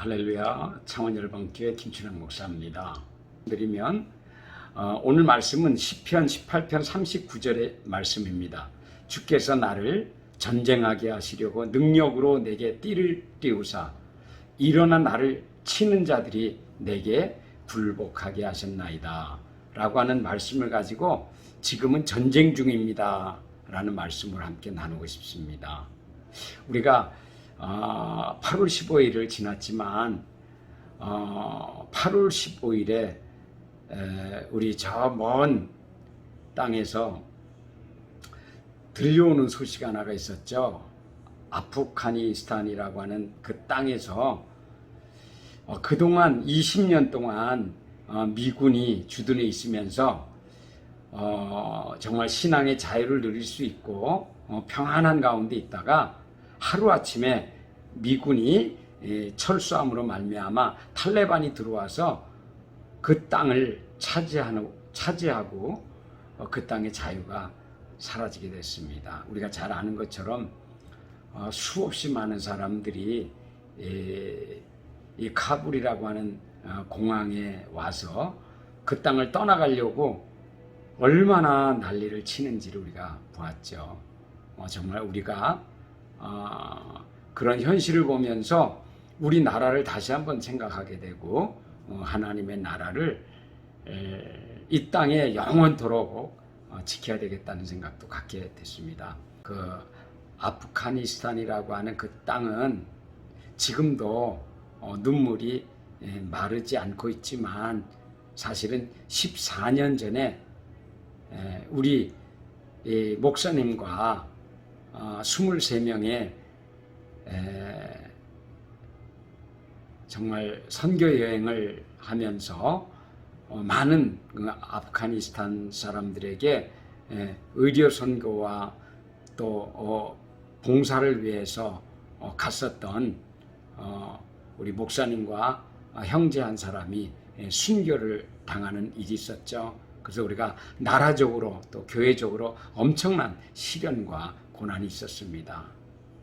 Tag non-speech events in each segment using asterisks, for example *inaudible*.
할렐루야 창원열방교회 김춘영 목사입니다. 드리면 어, 오늘 말씀은 시편 18편 39절의 말씀입니다. 주께서 나를 전쟁하게 하시려고 능력으로 내게 띠를 띄우사 일어나 나를 치는 자들이 내게 굴복하게 하셨나이다. 라고 하는 말씀을 가지고 지금은 전쟁 중입니다. 라는 말씀을 함께 나누고 싶습니다. 우리가 어, 8월 15일을 지났지만 어, 8월 15일에 우리 저 먼 땅에서 들려오는 소식 하나가 있었죠. 아프가니스탄이라고 하는 그 땅에서 어, 그동안 20년 동안 어, 미군이 주둔해 있으면서 어, 정말 신앙의 자유를 누릴 수 있고 어, 평안한 가운데 있다가 하루아침에 미군이 예, 철수함으로 말미암아 탈레반이 들어와서 그 땅을 차지하는, 차지하고 어, 그 땅의 자유가 사라지게 됐습니다. 우리가 잘 아는 것처럼 어, 수없이 많은 사람들이 예, 이 카불이라고 하는 어, 공항에 와서 그 땅을 떠나가려고 얼마나 난리를 치는지를 우리가 보았죠. 어, 정말 우리가 어, 그런 현실을 보면서 우리나라를 다시 한번 생각하게 되고 어, 하나님의 나라를 에, 이 땅에 영원토록 어, 지켜야 되겠다는 생각도 갖게 됐습니다. 그 아프가니스탄이라고 하는 그 땅은 지금도 어, 눈물이 에, 마르지 않고 있지만 사실은 14년 전에 에, 우리 이 목사님과 어, 23명의 정말 선교 여행을 하면서 어, 많은 그 아프가니스탄 사람들에게 에, 의료 선교와 또 어, 봉사를 위해서 어, 갔었던 어, 우리 목사님과 아, 형제 한 사람이 에, 순교를 당하는 일이 있었죠. 그래서 우리가 나라적으로 또 교회적으로 엄청난 시련과 고난이 있었습니다.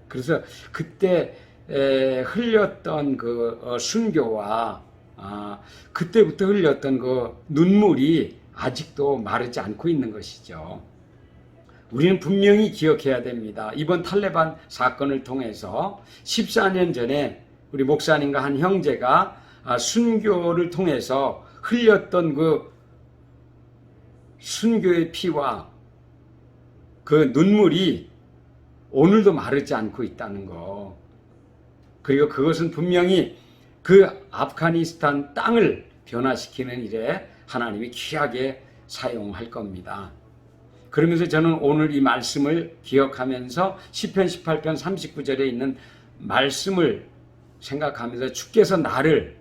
그래서 그때 에, 흘렸던 그 어, 순교와 아, 그때부터 흘렸던 그 눈물이 아직도 마르지 않고 있는 것이죠. 우리는 분명히 기억해야 됩니다. 이번 탈레반 사건을 통해서 14년 전에 우리 목사님과 한 형제가 아, 순교를 통해서 흘렸던 그 순교의 피와 그 눈물이 오늘도 마르지 않고 있다는 거. 그리고 그것은 분명히 그 아프가니스탄 땅을 변화시키는 일에 하나님이 귀하게 사용할 겁니다. 그러면서 저는 오늘 이 말씀을 기억하면서 10편 18편 39절에 있는 말씀을 생각하면서 주께서 나를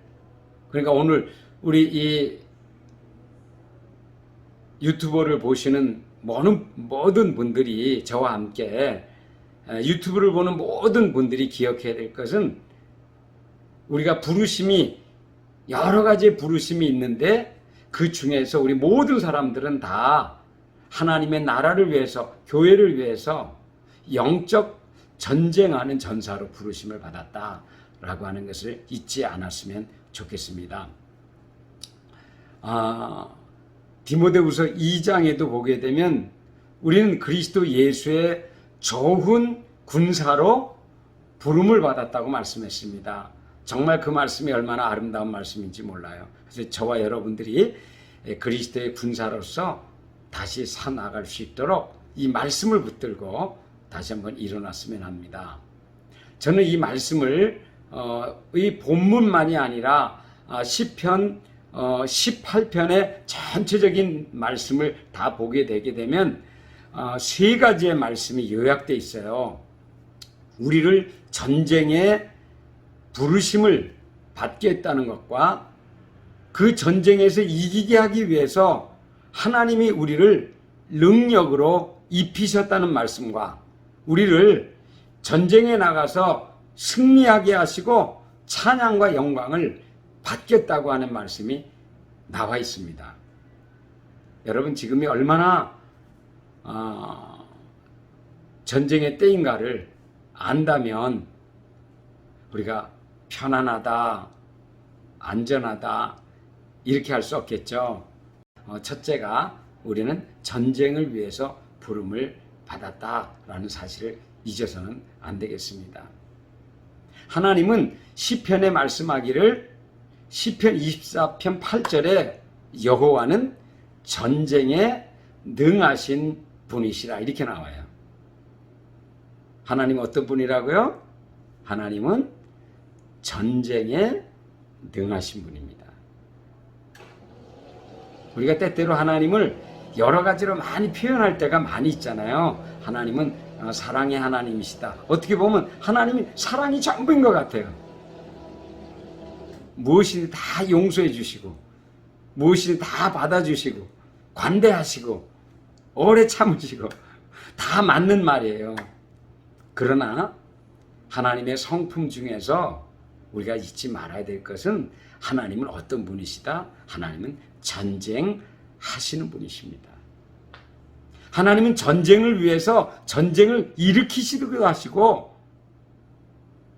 그러니까 오늘 우리 이 유튜버를 보시는 모든, 분들이 저와 함께 유튜브를 보는 모든 분들이 기억해야 될 것은 우리가 부르심이 여러 가지 부르심이 있는데 그 중에서 우리 모든 사람들은 다 하나님의 나라를 위해서 교회를 위해서 영적 전쟁하는 전사로 부르심을 받았다라고 하는 것을 잊지 않았으면 좋겠습니다. 아, 디모데후서 2장에도 보게 되면 우리는 그리스도 예수의 좋은 군사로 부름을 받았다고 말씀했습니다. 정말 그 말씀이 얼마나 아름다운 말씀인지 몰라요. 그래서 저와 여러분들이 그리스도의 군사로서 다시 살아갈 수 있도록 이 말씀을 붙들고 다시 한번 일어났으면 합니다. 저는 이 말씀을 어, 이 본문만이 아니라 아, 시편 18편의 전체적인 말씀을 다 보게 되게 되면 어, 세 가지의 말씀이 요약되어 있어요. 우리를 전쟁에 부르심을 받게 했다는 것과 그 전쟁에서 이기게 하기 위해서 하나님이 우리를 능력으로 입히셨다는 말씀과 우리를 전쟁에 나가서 승리하게 하시고 찬양과 영광을 받겠다고 하는 말씀이 나와 있습니다. 여러분 지금이 얼마나 어, 전쟁의 때인가를 안다면 우리가 편안하다, 안전하다, 이렇게 할 수 없겠죠. 어, 첫째가 우리는 전쟁을 위해서 부름을 받았다라는 사실을 잊어서는 안 되겠습니다. 하나님은 시편에 말씀하기를 시편 24편 8절에 여호와는 전쟁에 능하신 분이시라 이렇게 나와요. 하나님 어떤 분이라고요? 하나님은 전쟁에 능하신 분입니다. 우리가 때때로 하나님을 여러 가지로 많이 표현할 때가 많이 있잖아요. 하나님은 어, 사랑의 하나님이시다. 어떻게 보면 하나님이 사랑이 전부인 것 같아요. 무엇이든 다 용서해 주시고, 무엇이든 다 받아주시고, 관대하시고, 오래 참으시고, 다 맞는 말이에요. 그러나 하나님의 성품 중에서 우리가 잊지 말아야 될 것은 하나님은 어떤 분이시다? 하나님은 전쟁하시는 분이십니다. 하나님은 전쟁을 위해서 전쟁을 일으키시기도 하시고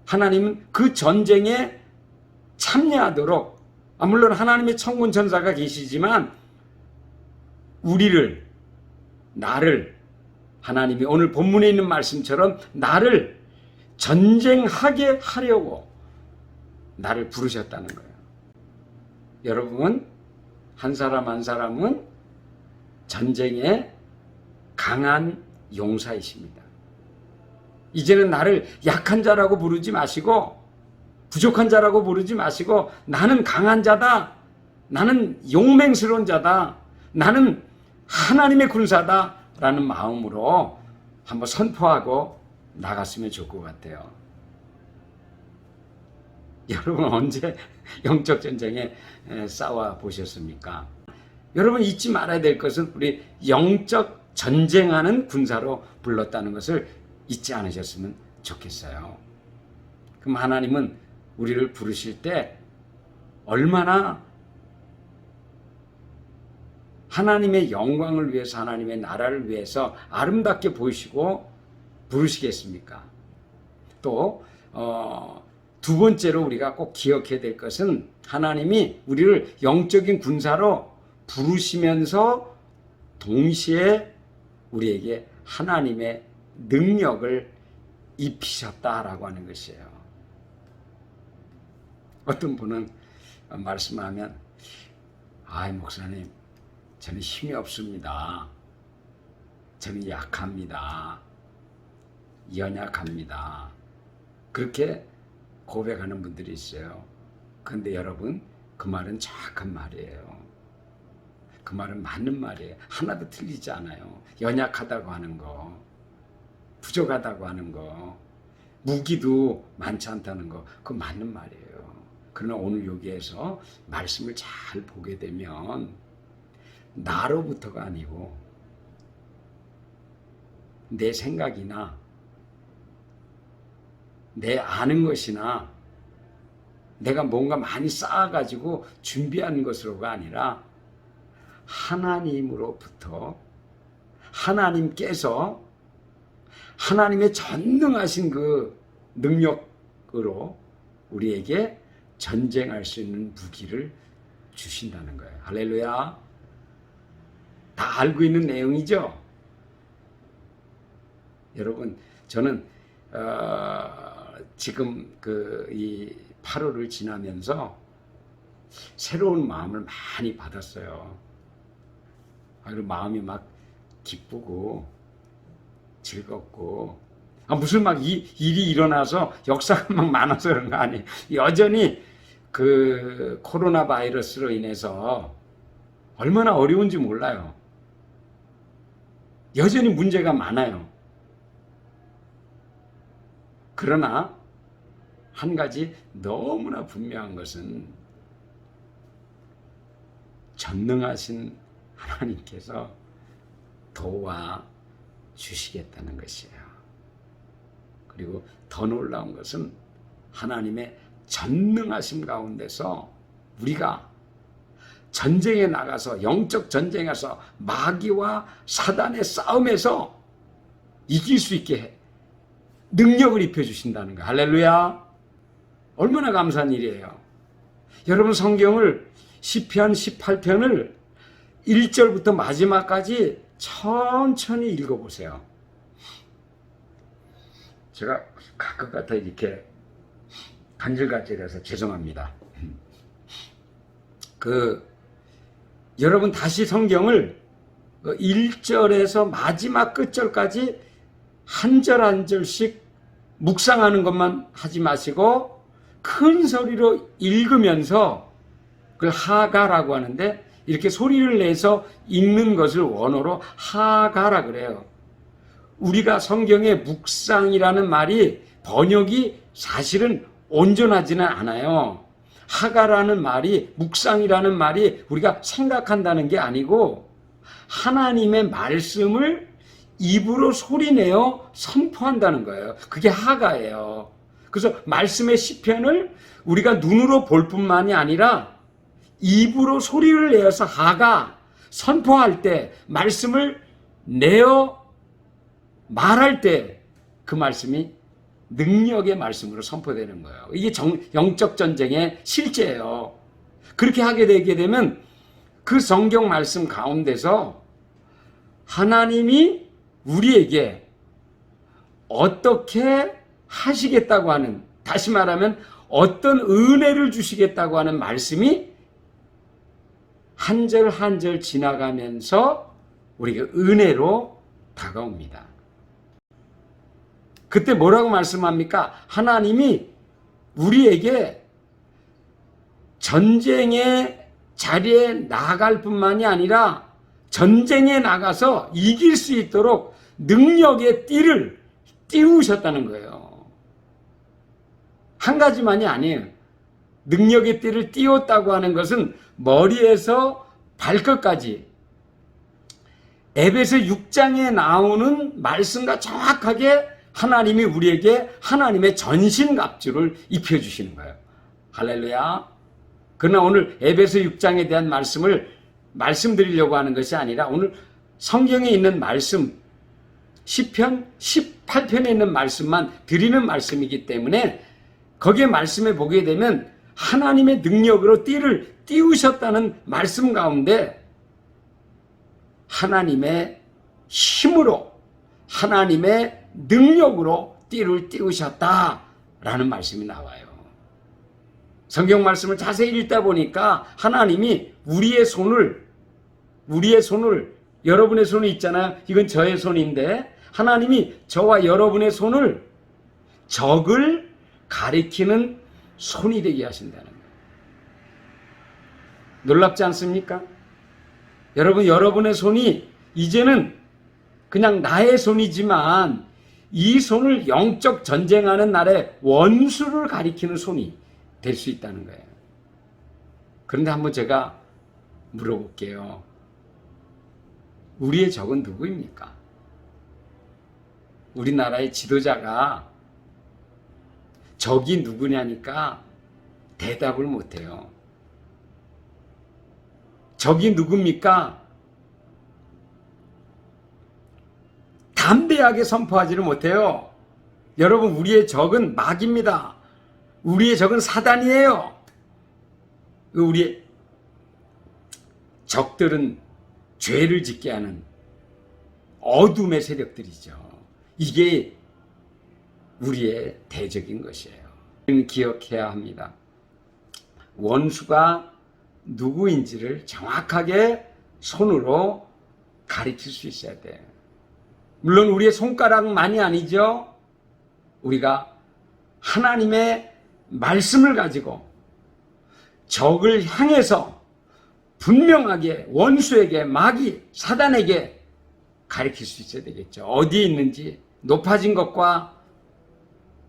하나님은 그 전쟁에 참여하도록 아, 물론 하나님의 천군 천사가 계시지만 우리를 나를 하나님이 오늘 본문에 있는 말씀처럼 나를 전쟁하게 하려고 나를 부르셨다는 거예요. 여러분 한 사람 한 사람은 전쟁에 강한 용사이십니다. 이제는 나를 약한 자라고 부르지 마시고 부족한 자라고 부르지 마시고 나는 강한 자다. 나는 용맹스러운 자다. 나는 하나님의 군사다. 라는 마음으로 한번 선포하고 나갔으면 좋을 것 같아요. 여러분 언제 영적 전쟁에 싸워 보셨습니까? 여러분 잊지 말아야 될 것은 우리 영적 전쟁하는 군사로 불렀다는 것을 잊지 않으셨으면 좋겠어요. 그럼 하나님은 우리를 부르실 때 얼마나 하나님의 영광을 위해서 하나님의 나라를 위해서 아름답게 보이시고 부르시겠습니까? 또 어, 두 번째로 우리가 꼭 기억해야 될 것은 하나님이 우리를 영적인 군사로 부르시면서 동시에 우리에게 하나님의 능력을 입히셨다라고 하는 것이에요. 어떤 분은 말씀하면, 아이, 목사님, 저는 힘이 없습니다. 저는 약합니다. 연약합니다. 그렇게 고백하는 분들이 있어요. 근데 여러분, 그 말은 정확한 말이에요. 그 말은 맞는 말이에요. 하나도 틀리지 않아요. 연약하다고 하는 거, 부족하다고 하는 거, 무기도 많지 않다는 거, 그거 맞는 말이에요. 그러나 오늘 여기에서 말씀을 잘 보게 되면, 나로부터가 아니고, 내 생각이나, 내 아는 것이나, 내가 뭔가 많이 쌓아가지고 준비한 것으로가 아니라, 하나님으로부터 하나님께서 하나님의 전능하신 그 능력으로 우리에게 전쟁할 수 있는 무기를 주신다는 거예요. 할렐루야. 다 알고 있는 내용이죠. 여러분, 저는 어, 지금 그 이 8월을 지나면서 새로운 마음을 많이 받았어요. 아, 그리고 마음이 막 기쁘고 즐겁고 아, 무슨 막 이, 일이 일어나서 역사가 막 많아서 그런 거 아니에요. 여전히 그 코로나 바이러스로 인해서 얼마나 어려운지 몰라요. 여전히 문제가 많아요. 그러나 한 가지 너무나 분명한 것은 전능하신 하나님께서 도와 주시겠다는 것이에요. 그리고 더 놀라운 것은 하나님의 전능하심 가운데서 우리가 전쟁에 나가서 영적 전쟁에서 마귀와 사단의 싸움에서 이길 수 있게 능력을 입혀 주신다는 거. 할렐루야. 얼마나 감사한 일이에요. 여러분 성경을 시편 18편을 1절부터 마지막까지 천천히 읽어 보세요. 제가 가끔 같아 이렇게 간질간질해서 죄송합니다. 그 여러분 다시 성경을 1절에서 마지막 끝절까지 한 절 한 절씩 묵상하는 것만 하지 마시고 큰 소리로 읽으면서 그걸 하가라고 하는데 이렇게 소리를 내서 읽는 것을 원어로 하가라 그래요. 우리가 성경의 묵상이라는 말이 번역이 사실은 온전하지는 않아요. 하가라는 말이 묵상이라는 말이 우리가 생각한다는 게 아니고 하나님의 말씀을 입으로 소리내어 선포한다는 거예요. 그게 하가예요. 그래서 말씀의 시편을 우리가 눈으로 볼 뿐만이 아니라 입으로 소리를 내어서 하가 선포할 때 말씀을 내어 말할 때 그 말씀이 능력의 말씀으로 선포되는 거예요. 이게 정, 영적 전쟁의 실제예요. 그렇게 하게 되게 되면 그 성경 말씀 가운데서 하나님이 우리에게 어떻게 하시겠다고 하는 다시 말하면 어떤 은혜를 주시겠다고 하는 말씀이 한절 한절 지나가면서 우리가 은혜로 다가옵니다. 그때 뭐라고 말씀합니까? 하나님이 우리에게 전쟁의 자리에 나갈 뿐만이 아니라 전쟁에 나가서 이길 수 있도록 능력의 띠를 띄우셨다는 거예요. 한 가지만이 아니에요. 능력의 띠를 띄웠다고 하는 것은 머리에서 발끝까지 에베소 6장에 나오는 말씀과 정확하게 하나님이 우리에게 하나님의 전신갑주를 입혀주시는 거예요. 할렐루야. 그러나 오늘 에베소 6장에 대한 말씀을 말씀드리려고 하는 것이 아니라 오늘 성경에 있는 말씀 10편, 18편에 있는 말씀만 드리는 말씀이기 때문에 거기에 말씀에 보게 되면 하나님의 능력으로 띠를 띄우셨다는 말씀 가운데 하나님의 힘으로 하나님의 능력으로 띠를 띄우셨다라는 말씀이 나와요. 성경 말씀을 자세히 읽다 보니까 하나님이 우리의 손을 우리의 손을 여러분의 손이 있잖아요. 이건 저의 손인데 하나님이 저와 여러분의 손을 적을 가리키는 손이 되게 하신다는 거예요. 놀랍지 않습니까? 여러분 여러분의 손이 이제는 그냥 나의 손이지만 이 손을 영적 전쟁하는 날에 원수를 가리키는 손이 될 수 있다는 거예요. 그런데 한번 제가 물어볼게요. 우리의 적은 누구입니까? 우리나라의 지도자가 적이 누구냐니까 대답을 못해요. 적이 누굽니까? 담대하게 선포하지를 못해요. 여러분, 우리의 적은 마귀입니다. 우리의 적은 사단이에요. 우리의 적들은 죄를 짓게 하는 어둠의 세력들이죠. 이게 우리의 대적인 것이에요. 기억해야 합니다. 원수가 누구인지를 정확하게 손으로 가리킬 수 있어야 돼요. 물론 우리의 손가락만이 아니죠. 우리가 하나님의 말씀을 가지고 적을 향해서 분명하게 원수에게 마귀 사단에게 가리킬 수 있어야 되겠죠. 어디에 있는지 높아진 것과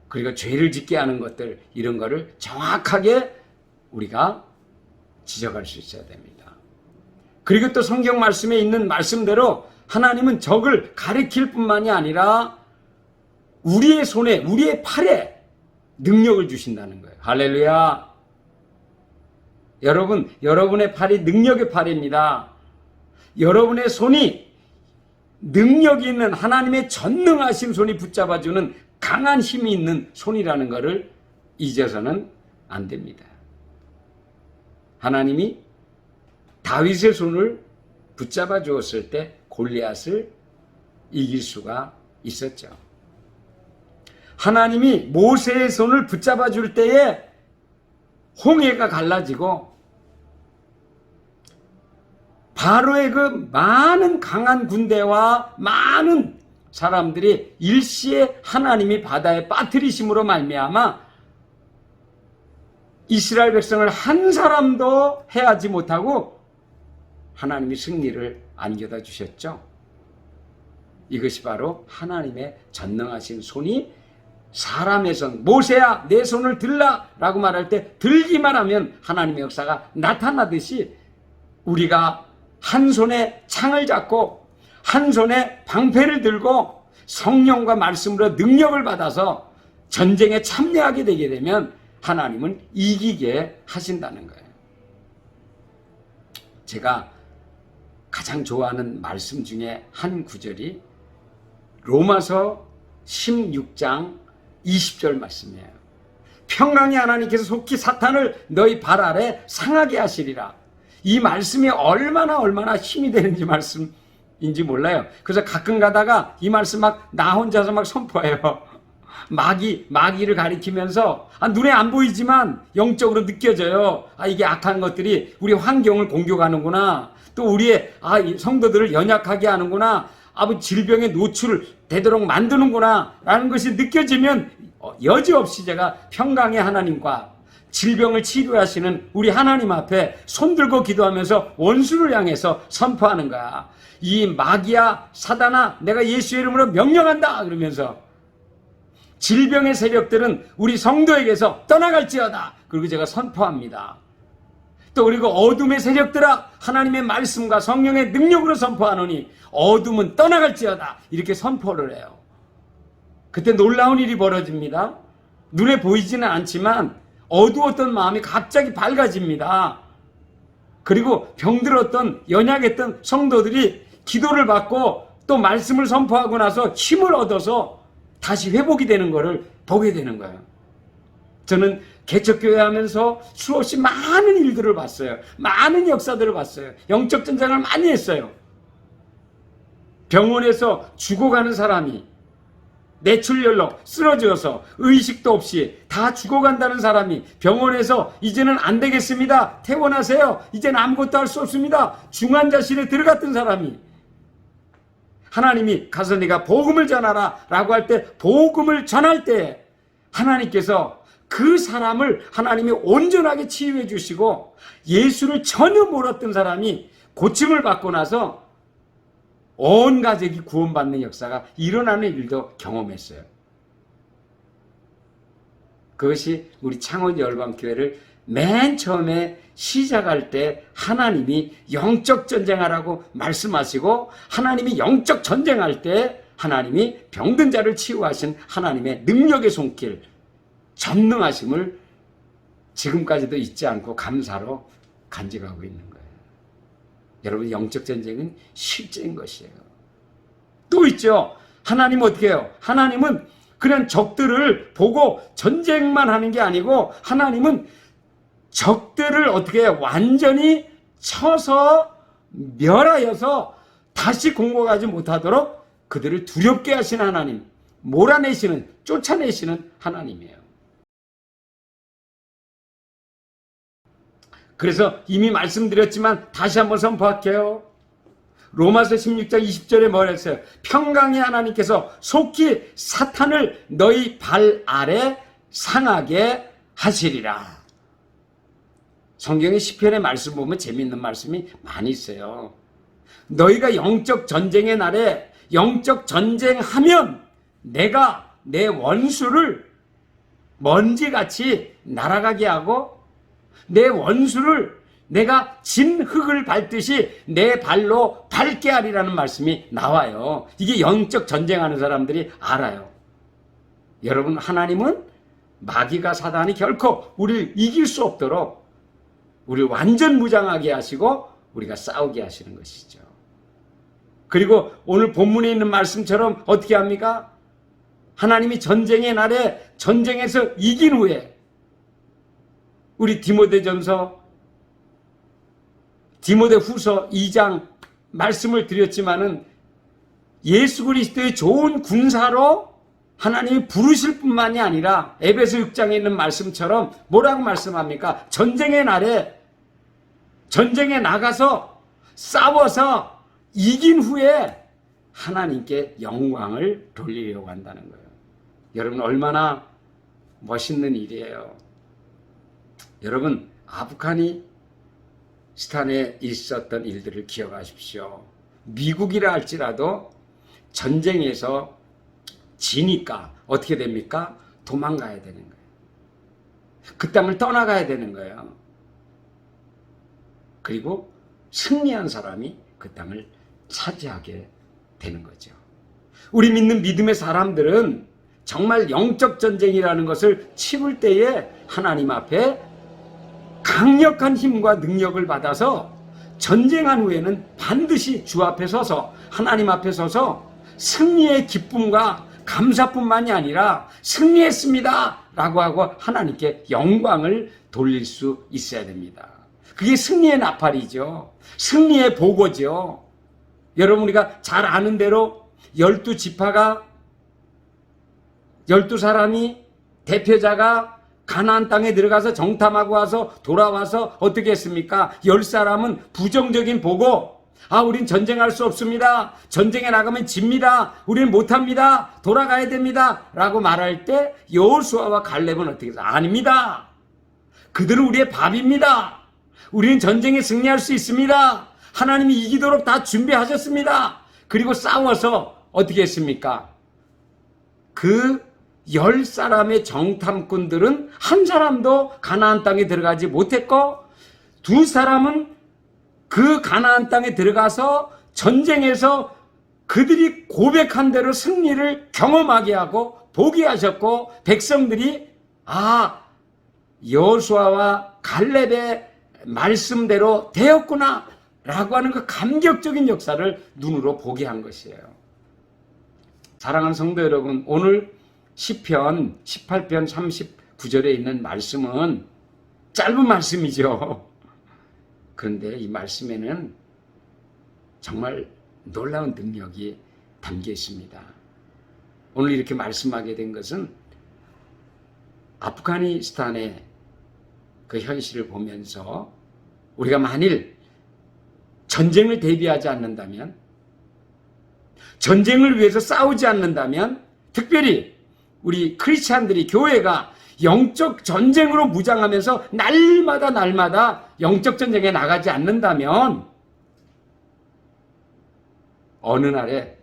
그리고 죄를 짓게 하는 것들 이런 거를 정확하게 우리가 지적할 수 있어야 됩니다. 그리고 또 성경 말씀에 있는 말씀대로 하나님은 적을 가리킬 뿐만이 아니라 우리의 손에, 우리의 팔에 능력을 주신다는 거예요. 할렐루야. 여러분, 여러분의 팔이 능력의 팔입니다. 여러분의 손이 능력이 있는 하나님의 전능하신 손이 붙잡아주는 강한 힘이 있는 손이라는 것을 잊어서는 안 됩니다. 하나님이 다윗의 손을 붙잡아 주었을 때 골리앗을 이길 수가 있었죠. 하나님이 모세의 손을 붙잡아 줄 때에 홍해가 갈라지고 바로의 그 많은 강한 군대와 많은 사람들이 일시에 하나님이 바다에 빠뜨리심으로 말미암아 이스라엘 백성을 한 사람도 해하지 못하고 하나님이 승리를 안겨다 주셨죠. 이것이 바로 하나님의 전능하신 손이 사람의 손, 모세야 내 손을 들라 라고 말할 때 들기만 하면 하나님의 역사가 나타나듯이 우리가 한 손에 창을 잡고 한 손에 방패를 들고 성령과 말씀으로 능력을 받아서 전쟁에 참여하게 되게 되면 하나님은 이기게 하신다는 거예요. 제가 가장 좋아하는 말씀 중에 한 구절이 로마서 16장 20절 말씀이에요. 평강의 하나님께서 속히 사탄을 너희 발 아래 상하게 하시리라. 이 말씀이 얼마나 얼마나 힘이 되는지 말씀인지 몰라요. 그래서 가끔 가다가 이 말씀 막 나 혼자서 막 선포해요. 마귀, 마귀를 가리키면서 아, 눈에 안 보이지만 영적으로 느껴져요. 아, 이게 악한 것들이 우리 환경을 공격하는구나. 또 우리의 아, 이 성도들을 연약하게 하는구나. 아버 질병에 노출 되도록 만드는구나. 라는 것이 느껴지면 어, 여지없이 제가 평강의 하나님과 질병을 치료하시는 우리 하나님 앞에 손들고 기도하면서 원수를 향해서 선포하는 거야. 이 마귀야, 사단아, 내가 예수 이름으로 명령한다! 그러면서 질병의 세력들은 우리 성도에게서 떠나갈지어다. 그리고 제가 선포합니다. 또 그리고 어둠의 세력들아 하나님의 말씀과 성령의 능력으로 선포하노니 어둠은 떠나갈지어다. 이렇게 선포를 해요. 그때 놀라운 일이 벌어집니다. 눈에 보이지는 않지만 어두웠던 마음이 갑자기 밝아집니다. 그리고 병들었던 연약했던 성도들이 기도를 받고 또 말씀을 선포하고 나서 힘을 얻어서 다시 회복이 되는 것을 보게 되는 거예요. 저는 개척교회 하면서 수없이 많은 일들을 봤어요. 많은 역사들을 봤어요. 영적 전쟁을 많이 했어요. 병원에서 죽어가는 사람이 뇌출혈로 쓰러져서 의식도 없이 다 죽어간다는 사람이 병원에서 이제는 안 되겠습니다. 퇴원하세요. 이제는 아무것도 할 수 없습니다. 중환자실에 들어갔던 사람이 하나님이 가서 네가 복음을 전하라 라고 할 때 복음을 전할 때 하나님께서 그 사람을 하나님이 온전하게 치유해 주시고 예수를 전혀 몰랐던 사람이 고침을 받고 나서 온 가족이 구원받는 역사가 일어나는 일도 경험했어요. 그것이 우리 창원 열방교회를 맨 처음에 시작할 때 하나님이 영적 전쟁하라고 말씀하시고 하나님이 영적 전쟁할 때 하나님이 병든 자를 치유하신 하나님의 능력의 손길, 전능하심을 지금까지도 잊지 않고 감사로 간직하고 있는 거예요. 여러분 영적 전쟁은 실제인 것이에요. 또 있죠. 하나님 어떻게 해요? 하나님은 그냥 적들을 보고 전쟁만 하는 게 아니고 하나님은 적들을 어떻게 해요? 완전히 쳐서 멸하여서 다시 공격하지 못하도록 그들을 두렵게 하시는 하나님, 몰아내시는, 쫓아내시는 하나님이에요. 그래서 이미 말씀드렸지만 다시 한번 선포할게요. 로마서 16장 20절에 뭐라 했어요? 평강의 하나님께서 속히 사탄을 너희 발 아래 상하게 하시리라. 성경의 시편의 말씀 보면 재미있는 말씀이 많이 있어요. 너희가 영적 전쟁의 날에 영적 전쟁하면 내가 내 원수를 먼지같이 날아가게 하고 내 원수를 내가 진 흙을 밟듯이 내 발로 밟게 하리라는 말씀이 나와요. 이게 영적 전쟁하는 사람들이 알아요. 여러분, 하나님은 마귀가 사단이 결코 우리를 이길 수 없도록 우리를 완전 무장하게 하시고 우리가 싸우게 하시는 것이죠. 그리고 오늘 본문에 있는 말씀처럼 어떻게 합니까? 하나님이 전쟁의 날에 전쟁에서 이긴 후에 우리 디모데전서 디모데 후서 2장 말씀을 드렸지만은 예수 그리스도의 좋은 군사로 하나님이 부르실 뿐만이 아니라 에베소 6장에 있는 말씀처럼 뭐라고 말씀합니까? 전쟁의 날에 전쟁에 나가서 싸워서 이긴 후에 하나님께 영광을 돌리려고 한다는 거예요. 여러분 얼마나 멋있는 일이에요. 여러분 아프가니 스탄에 있었던 일들을 기억하십시오. 미국이라 할지라도 전쟁에서 지니까 어떻게 됩니까? 도망가야 되는 거예요. 그 땅을 떠나가야 되는 거예요. 그리고 승리한 사람이 그 땅을 차지하게 되는 거죠. 우리 믿는 믿음의 사람들은 정말 영적 전쟁이라는 것을 치를 때에 하나님 앞에 강력한 힘과 능력을 받아서 전쟁한 후에는 반드시 주 앞에 서서 하나님 앞에 서서 승리의 기쁨과 감사뿐만이 아니라 승리했습니다 라고 하고 하나님께 영광을 돌릴 수 있어야 됩니다. 그게 승리의 나팔이죠. 승리의 보고죠. 여러분 우리가 잘 아는 대로 열두 지파가 열두 사람이 대표자가 가나안 땅에 들어가서 정탐하고 와서 돌아와서 어떻게 했습니까? 열 사람은 부정적인 보고 아, 우린 전쟁할 수 없습니다. 전쟁에 나가면 집니다. 우리는 못합니다. 돌아가야 됩니다. 라고 말할 때 여호수아와 갈렙은 어떻게 해서 아닙니다. 그들은 우리의 밥입니다. 우리는 전쟁에 승리할 수 있습니다. 하나님이 이기도록 다 준비하셨습니다. 그리고 싸워서 어떻게 했습니까? 그 열 사람의 정탐꾼들은 한 사람도 가나안 땅에 들어가지 못했고 두 사람은 그 가나안 땅에 들어가서 전쟁에서 그들이 고백한 대로 승리를 경험하게 하고 보게 하셨고 백성들이 아 여호수아와 갈렙의 말씀대로 되었구나 라고 하는 그 감격적인 역사를 눈으로 보게 한 것이에요. 사랑하는 성도 여러분, 오늘 10편 18편 39절에 있는 말씀은 짧은 말씀이죠. 그런데 이 말씀에는 정말 놀라운 능력이 담겨 있습니다. 오늘 이렇게 말씀하게 된 것은 아프가니스탄의 그 현실을 보면서 우리가 만일 전쟁을 대비하지 않는다면 전쟁을 위해서 싸우지 않는다면 특별히 우리 크리스찬들이 교회가 영적 전쟁으로 무장하면서 날마다 날마다 영적 전쟁에 나가지 않는다면 어느 날에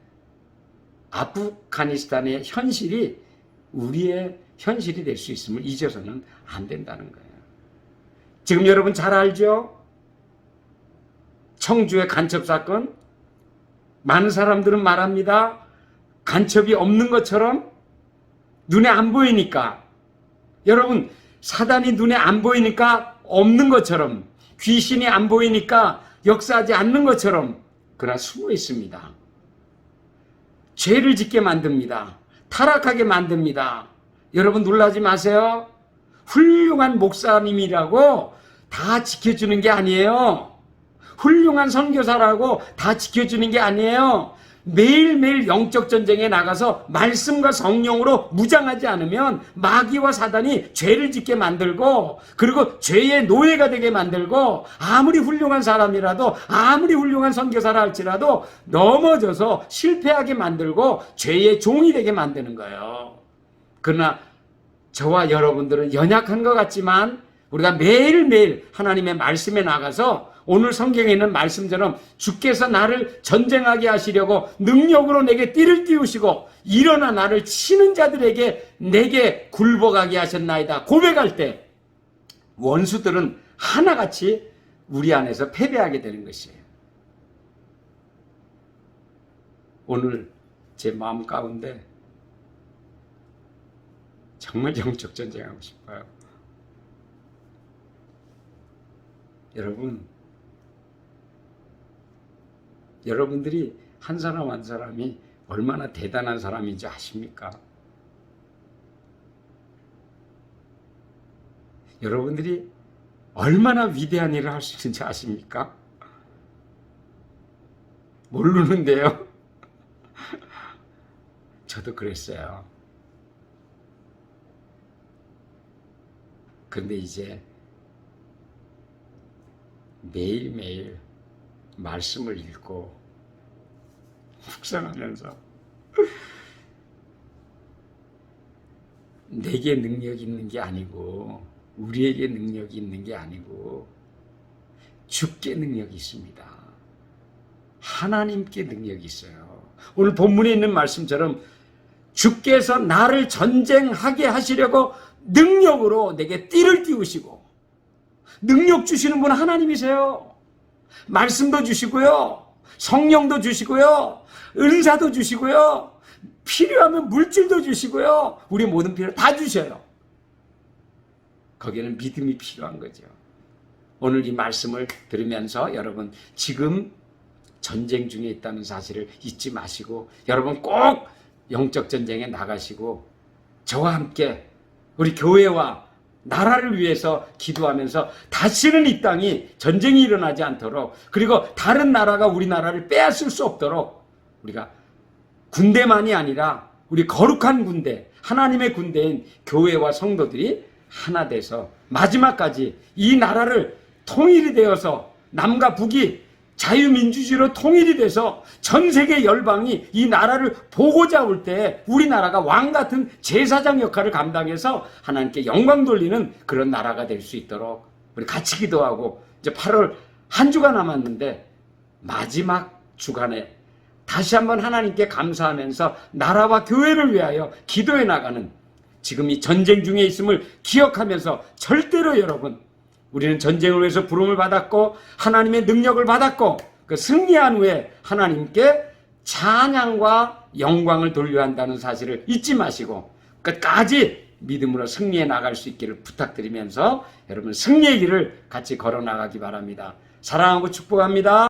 아프가니스탄의 현실이 우리의 현실이 될 수 있음을 잊어서는 안 된다는 거예요. 지금 여러분 잘 알죠? 청주의 간첩 사건 많은 사람들은 말합니다. 간첩이 없는 것처럼 눈에 안 보이니까 여러분 사단이 눈에 안 보이니까 없는 것처럼 귀신이 안 보이니까 역사하지 않는 것처럼 그러나 숨어 있습니다. 죄를 짓게 만듭니다. 타락하게 만듭니다. 여러분 놀라지 마세요. 훌륭한 목사님이라고 다 지켜주는 게 아니에요. 훌륭한 선교사라고 다 지켜주는 게 아니에요. 매일매일 영적 전쟁에 나가서 말씀과 성령으로 무장하지 않으면 마귀와 사단이 죄를 짓게 만들고 그리고 죄의 노예가 되게 만들고 아무리 훌륭한 사람이라도 아무리 훌륭한 선교사라 할지라도 넘어져서 실패하게 만들고 죄의 종이 되게 만드는 거예요. 그러나 저와 여러분들은 연약한 것 같지만 우리가 매일매일 하나님의 말씀에 나가서 오늘 성경에 있는 말씀처럼 주께서 나를 전쟁하게 하시려고 능력으로 내게 띠를 띄우시고 일어나 나를 치는 자들에게 내게 굴복하게 하셨나이다. 고백할 때 원수들은 하나같이 우리 안에서 패배하게 되는 것이에요. 오늘 제 마음 가운데 정말 영적 전쟁하고 싶어요. 여러분, 여러분들이 한 사람 한 사람이 얼마나 대단한 사람인지 아십니까? 여러분들이 얼마나 위대한 일을 할 수 있는지 아십니까? 모르는데요. *laughs* 저도 그랬어요. 그런데 이제 매일매일 말씀을 읽고 묵상하면서 내게 능력이 있는 게 아니고 우리에게 능력이 있는 게 아니고 주께 능력이 있습니다. 하나님께 능력이 있어요. 오늘 본문에 있는 말씀처럼 주께서 나를 전쟁하게 하시려고 능력으로 내게 띠를 띄우시고 능력 주시는 분은 하나님이세요. 말씀도 주시고요. 성령도 주시고요. 은사도 주시고요. 필요하면 물질도 주시고요. 우리 모든 필요 다 주셔요. 거기에는 믿음이 필요한 거죠. 오늘 이 말씀을 들으면서 여러분 지금 전쟁 중에 있다는 사실을 잊지 마시고 여러분 꼭 영적 전쟁에 나가시고 저와 함께 우리 교회와 나라를 위해서 기도하면서 다시는 이 땅이 전쟁이 일어나지 않도록 그리고 다른 나라가 우리나라를 빼앗을 수 없도록 우리가 군대만이 아니라 우리 거룩한 군대, 하나님의 군대인 교회와 성도들이 하나 돼서 마지막까지 이 나라를 통일이 되어서 남과 북이 자유민주주의로 통일이 돼서 전 세계 열방이 이 나라를 보고자 올 때 우리나라가 왕 같은 제사장 역할을 감당해서 하나님께 영광 돌리는 그런 나라가 될 수 있도록 우리 같이 기도하고 이제 8월 한 주가 남았는데 마지막 주간에 다시 한번 하나님께 감사하면서 나라와 교회를 위하여 기도해 나가는 지금 이 전쟁 중에 있음을 기억하면서 절대로 여러분 우리는 전쟁을 위해서 부름을 받았고 하나님의 능력을 받았고 그 승리한 후에 하나님께 찬양과 영광을 돌려야 한다는 사실을 잊지 마시고 끝까지 믿음으로 승리해 나갈 수 있기를 부탁드리면서 여러분 승리의 길을 같이 걸어 나가기 바랍니다. 사랑하고 축복합니다.